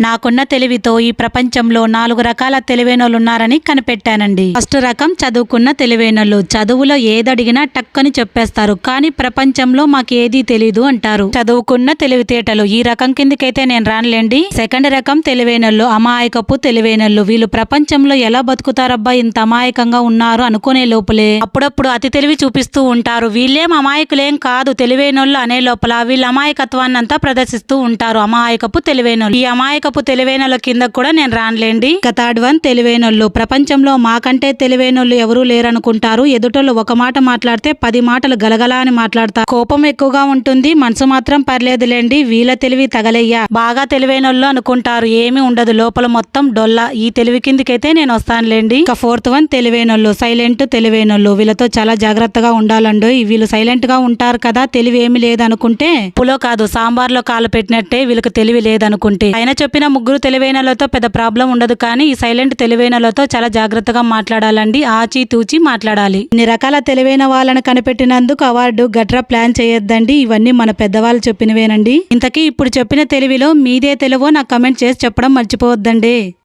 నాకున్న తెలివితో ఈ ప్రపంచంలో నాలుగు రకాల తెలివైనోళ్ళు ఉన్నారని కనిపెట్టానండి. ఫస్ట్ రకం చదువుకున్న తెలివైనోళ్ళు. చదువులో ఏదడిగినా టక్కని చెప్పేస్తారు. కానీ ప్రపంచంలో మాకు ఏదీ తెలీదు అంటారు. చదువుకున్న తెలివితేటలు. ఈ రకం కిందకైతే నేను రానులేండి. సెకండ్ రకం తెలివైనోళ్ళు. అమాయకపు తెలివైనోళ్ళు. వీళ్ళు ప్రపంచంలో ఎలా బతుకుతారబ్బా? ఇంత అమాయకంగా ఉన్నారు అనుకునే లోపలే. అప్పుడప్పుడు అతి తెలివి చూపిస్తూ ఉంటారు. వీళ్ళేం అమాయకులేం కాదు. తెలివైనోళ్ళు అనే లోపల వీళ్ళ అమాయకత్వాన్నంతా ప్రదర్శిస్తూ ఉంటారు. అమాయకపు తెలివైనోళ్ళు. ఈ అమాయక అమాయకపు తెలివైనల కింద కూడా నేను రానులేండి. ఇక థర్డ్ వన్ తెలివైనోళ్ళు. ప్రపంచంలో మాకంటే తెలివైనోళ్ళు ఎవరూ లేరనుకుంటారు. ఎదుటోళ్ళు ఒక మాట మాట్లాడితే పది మాటలు గలగలా అని మాట్లాడతారు. కోపం ఎక్కువగా ఉంటుంది. మనసు మాత్రం పర్లేదులేండి. వీళ్ళ తెలివి తగలయ్యా. బాగా తెలివైనోళ్ళు అనుకుంటారు. ఏమీ ఉండదు. లోపల మొత్తం డొల్లా. ఈ తెలివి కిందకైతే నేను వస్తానులేండి. ఇక ఫోర్త్ వన్ తెలివైనోళ్ళు. సైలెంట్ తెలివైనోళ్ళు. వీళ్ళతో చాలా జాగ్రత్తగా ఉండాలండి. వీళ్ళు సైలెంట్గా ఉంటారు కదా. తెలివి ఏమి లేదనుకుంటే పులో కాదు. సాంబార్లో కాలు పెట్టినట్టే వీళ్ళకి తెలివి లేదనుకుంటే. ఆయన చెప్పిన ముగ్గురు తెలివైనలతో పెద్ద ప్రాబ్లం ఉండదు కానీ ఈ సైలెంట్ తెలివైనలతో చాలా జాగ్రత్తగా మాట్లాడాలండి. ఆచి తూచి మాట్లాడాలి. ఇన్ని రకాల తెలివైన వాళ్ళని కనిపెట్టినందుకు అవార్డు గట్రా ప్లాన్ చేయొద్దండి. ఇవన్నీ మన పెద్దవాళ్ళు చెప్పినవేనండి. ఇంతకీ ఇప్పుడు చెప్పిన తెలివిలో మీదే తెలివో నాకు కమెంట్ చేసి చెప్పడం మర్చిపోవద్దండి.